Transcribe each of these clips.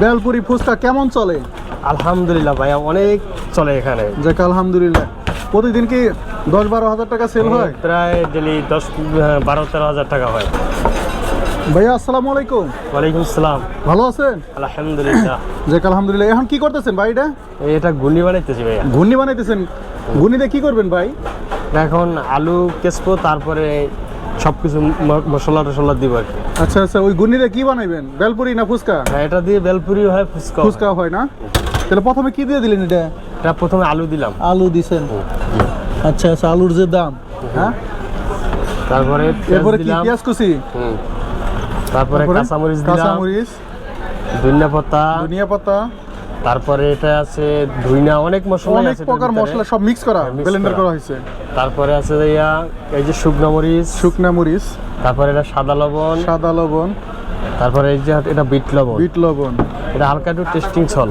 বেলপুরি ফুচকা কেমন চলে? আলহামদুলিল্লাহ ভাইয়া অনেক চলে এখানে। যাক আলহামদুলিল্লাহ। প্রতিদিন কি দশ বারো হাজার টাকা সেল হয়? প্রায় ডেলি দশ বারো তেরো হাজার টাকা হয়। ভাইয়া আসসালামু আলাইকুম। ওয়ালাইকুম আসসালাম। ভালো আছেন? আলহামদুলিল্লাহ। যাক আলহামদুলিল্লাহ। এখন কি করতেছেন ভাইটা এই এটা গুন্ডি বানাইতেছি ভাইয়া। ঘূর্ণি বানাইতেছেন। ঘূর্ণিতে কি করবেন ভাই? এখন আলু কেসবো তারপরে সব কিছু মশলা টসলা দিব আর কি। আচ্ছা আচ্ছা ওই ঘূর্ণিতে কি বানাইবেন? বেলপুরি না ফুচকা? হ্যাঁ, এটা দিয়ে বেলপুরি হয় ফুচকা ফুচকা হয় না? তাহলে প্রথমে কি দিয়ে দিলেন এটা? এটা প্রথমে আলু দিলাম। আলু দিছেন। আচ্ছা আচ্ছা আলুর যে দাম হ্যাঁ? তারপরে এরপরে কি পেঁয়াজ কুচি? হুম। তারপরে তারপরে কাঁচামরিচ দিলাম। কাঁচামরিচ। ধনিয়া পাতা। ধনিয়া পাতা। তারপরে এটা আছে ধুইনা অনেক মশলা অনেক প্রকার মশলা সব মিক্স করা হ্যাঁ, ব্লেন্ডার করা। করা হয়েছে। তারপরে আছে ইয়া এই যে শুকনো মরিচ। শুকনা মরিচ। তারপরে এটা সাদা লবণ। সাদা লবণ। তারপরে এই যে এটা বিট লবণ। বিট লবণ। এটা হালকা একটু টেস্টিং সল।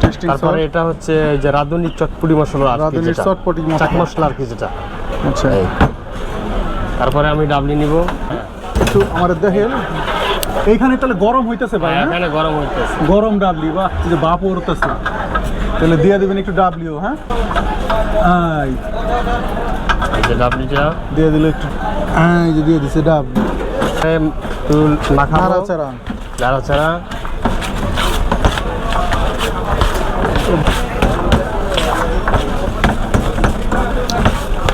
টেস্টিং তারপরে এটা হচ্ছে যে রাঁধুনি চটপটি মশলা আর কি যেটা। চটপটি মশলা। চাট মশলা আর কি যেটা। আচ্ছা। তারপরে আমি ডাবলি নিব। একটু আমাদের দেখেন। এইখানে তাহলে গরম হইতেছে ভাই হ্যাঁ? এখানে গরম হইতেছে। গরম ডাবলি বা যে বাপ উঠতেছে তাহলে দিয়ে দিবেন একটু ডাবলিও হ্যাঁ? যে ডাবলিটা। দিয়ে দিল একটু। আই যে দিয়ে দিছে ডাবলি একটু মাখাবো। নাড়াচাড়া। নাড়াচাড়া।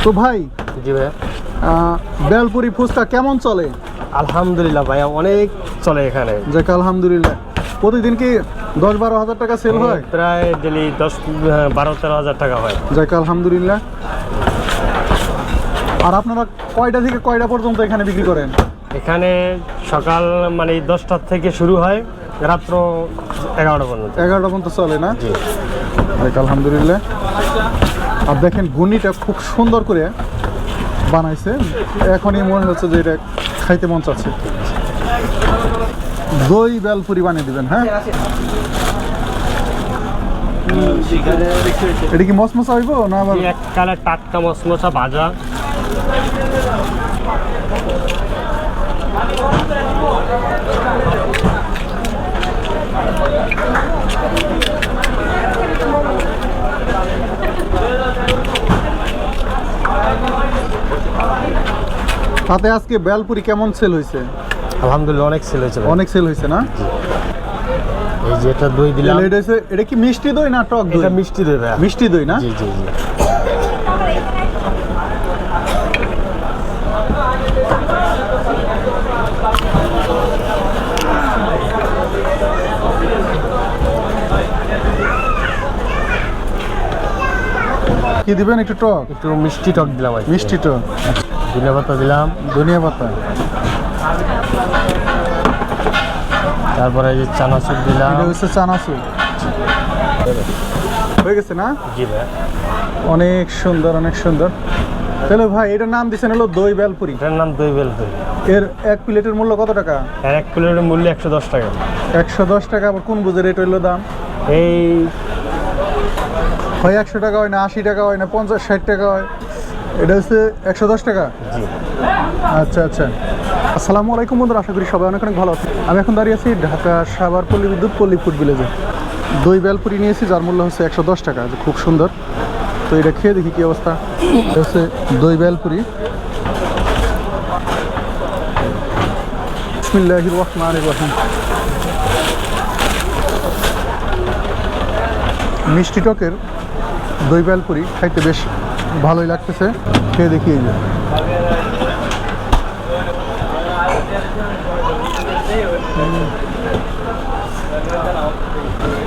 তো ভাই জি ভাই বেলপুরি ফুচকা কেমন চলে? আলহামদুলিল্লাহ ভাইয়া অনেক চলে এখানে। যাক আলহামদুলিল্লাহ। প্রতিদিন কি দশ বারো হাজার টাকা সেল হয়? প্রায় ডেলি দশ বারো তেরো হাজার টাকা হয়। যাক আলহামদুলিল্লাহ। আর আপনারা কয়টা থেকে কয়টা পর্যন্ত এখানে বিক্রি করেন? এখানে সকাল মানে দশটার থেকে শুরু হয় রাত্র এগারোটা পর্যন্ত। এগারোটা পর্যন্ত চলে না? আলহামদুলিল্লাহ। আর দেখেন গুনিটা খুব সুন্দর করে বানাইছে। এখনই মনে হচ্ছে যে এটা খাইতে মন চাচ্ছে। দই বেলপুরি বানিয়ে দিবেন হ্যাঁ? এটা কি মসমসা হইব না আবার? এককালে টাটকা মশমশা ভাজা। তাতে আজকে বেলপুরি কেমন সেল হয়েছে আলহামদুলিল্লাহ অনেক সেল হয়েছে অনেক সেল হয়েছে না? এই যে এটা দই দিলাম। এটা হচ্ছে- এটা কি মিষ্টি দই না টক দই? এটা মিষ্টি দই ভাইয়া। মিষ্টি দই না? জি জি জি। কি দিবেন একটু টক? একটু মিষ্টি টক দিলাম মিষ্টি টক। ধনিয়া পাতা দিলাম। ধনিয়া পাতা। তারপরে এই যে চানাচুর দিলাম। এটা হচ্ছে চানাচুর। হয়ে গেছে না? জি ভাই। অনেক সুন্দর অনেক সুন্দর। তাহলে ভাই এটার নাম দিছেন হলো দই বেলপুরি। এটার নাম দই বেল দই এর এক প্লেটের মূল্য কত টাকা? এক প্লেটের মূল্য একশো দশ টাকা। একশো দশ টাকা আবার কোন বুঝে রেট হইল দাম? এই হয় একশো টাকা হয় না আশি টাকা হয় না পঞ্চাশ ষাট টাকা হয়। এটা হচ্ছে একশো দশ টাকা? জি। আচ্ছা আচ্ছা। আসসালামু আলাইকুম বন্ধুরা, আশা করি সবাই অনেক অনেক ভালো আছে আমি এখন দাঁড়িয়ে আছি ঢাকা সাভার পল্লী বিদ্যুৎ পল্লী ফুড ভিলেজে। দই বেলপুরি নিয়েছি, যার মূল্য হচ্ছে একশো দশ টাকা খুব সুন্দর। তো এটা খেয়ে দেখি কি অবস্থা। হচ্ছে দই বেলপুরি। মিষ্টি টকের দই বেলপুরি খাইতে বেশ ভালোই লাগতেছে। খেয়ে দেখি এই যে।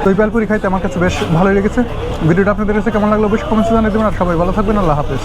দই বেলপুরি খাইতে আমার কাছে বেশ ভালোই লেগেছে। ভিডিওটা আপনাদের কাছে কেমন লাগল বেশ কমেন্টে জানিয়ে দেবেন আর সবাই ভালো থাকবেন। আল্লাহ হাফেজ।